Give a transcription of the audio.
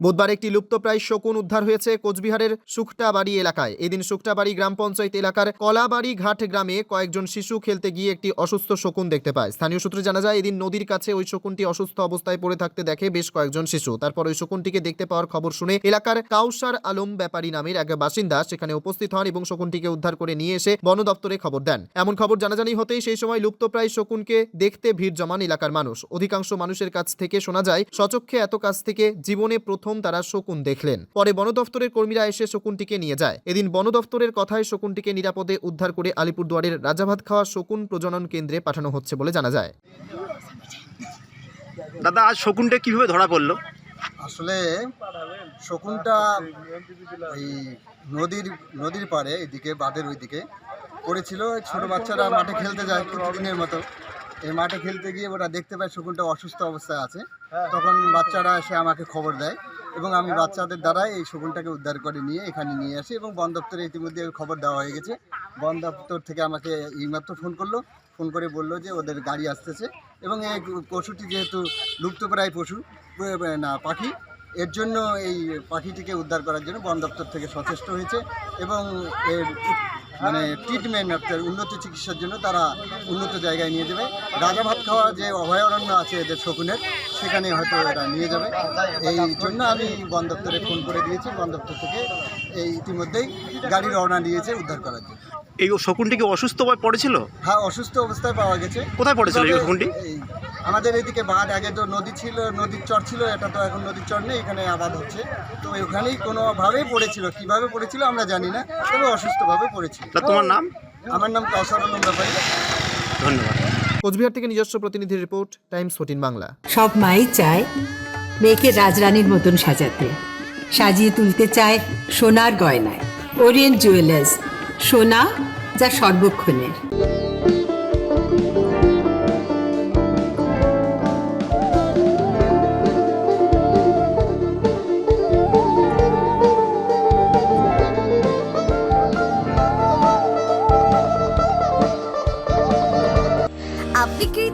বুধবার একটি লুপ্তপ্রায় শকুন উদ্ধার হয়েছে কোচবিহারের শুকটাবাড়ি এলাকায়। এদিন শুকটাবাড়ি গ্রাম পঞ্চায়েত এলাকার কলাবাড়ি ঘাট গ্রামে কয়েকজন শিশু খেলতে গিয়ে একটি অসুস্থ শকুন দেখতে পায়। স্থানীয় সূত্রে জানা যায়, এদিন নদীর কাছে ওই শকুনটি অসুস্থ অবস্থায় পড়ে থাকতে দেখে বেশ কয়েকজন শিশু। তারপর ওই শকুনটিকে দেখতে পাওয়ার খবর শুনে এলাকার কাউসার আলম ব্যাপারী নামের এক বাসিন্দা সেখানে উপস্থিত হন এবং শকুনটিকে উদ্ধার করে নিয়ে এসে বন দপ্তরে খবর দেন। এমন খবর জানাজানি হতেই সেই সময় লুপ্তপ্রায় শকুনকে দেখতে ভিড় জমান এলাকার মানুষ। অধিকাংশ মানুষের কাছ থেকে শোনা যায় সচক্ষে এত কাছ থেকে জীবনে প্রথম তারা শকুন দেখলেন। পরে বন দফতরের কর্মীরা এসে শকুনটিকে নিয়ে যায়। এদিন বন দফতরের কথায় শকুনটিকে নিরাপদে উদ্ধার করে আলিপুরদুয়ারের রাজাভাত খাওয়া শকুন প্রজনন কেন্দ্রে পাঠানো হচ্ছে বলে জানা যায়। দাদা আজ শকুনটা কীভাবে ধরা পড়ল? আসলে শকুনটা এই নদীর নদীর পাড়ে এদিকে বাঁধের ওইদিকে পড়েছিল ছোট বাচ্চারা মাঠে খেলতে যায় প্রতিদিনের মতো। এই মাঠে খেলতে গিয়ে ওরা দেখতে পায় শকুনটা অসুস্থ অবস্থায় আছে। তখন বাচ্চারা এসে আমাকে খবর দেয়। এবং আমি বাচ্চাদের দ্বারাই এই শকুনটাকে উদ্ধার করে নিয়ে এখানে নিয়ে আসি এবং বন দপ্তরে ইতিমধ্যে খবর দেওয়া হয়ে গেছে। বন দপ্তর থেকে আমাকে এইমাত্র ফোন করল। ফোন করে বলল যে ওদের গাড়ি আসতেছে এবং এই পশুটি যেহেতু লুপ্তপ্রায় পশু না, পাখি, এর জন্য এই পাখিটিকে উদ্ধার করার জন্য বন দপ্তর থেকে সচেষ্ট হয়েছে এবং এর মানে ট্রিটমেন্ট অর্থাৎ উন্নত চিকিৎসার জন্য তারা উন্নত জায়গায় নিয়ে যাবে। রাজা ভাত খাওয়া যে অভয়ারণ্য আছে এদের শকুনের সেখানে হয়তো এরা নিয়ে যাবে। এই জন্য আমি বন দপ্তরে ফোন করে দিয়েছি। বন দপ্তর থেকে এই ইতিমধ্যেই গাড়ি রওনা দিয়েছে উদ্ধার করার জন্য। এই শকুনটি কি অসুস্থ হয়ে পড়েছিল? হ্যাঁ অসুস্থ অবস্থায় পাওয়া গেছে। কোথায় পড়েছিল এই শকুনটি? আমাদের এদিকে বাঁধ আগে তো নদী ছিল নদীর চর ছিল এটা তো এখন নদীর চর নেই এখানে আবাদ হচ্ছে। তো ওখানেই কোনোভাবেই পড়েছিল। কীভাবে পড়েছিল আমরা জানি না তবে অসুস্থভাবে পড়েছিল। তোমার নাম? আমার নাম কাউসার আলম ব্যাপারী। ধন্যবাদ। কোচবিহার থেকে নিজস্ব প্রতিনিধির রিপোর্ট, টাইমস ফোর্টিন বাংলা। সব মাই চায় মেয়েকে রাজরানীর মতন সাজাতে। সাজিয়ে তুলতে চায় সোনার গয়নায়। ওরিয়েন্ট জুয়েলার্স, সোনা যা সর্বক্ষণের।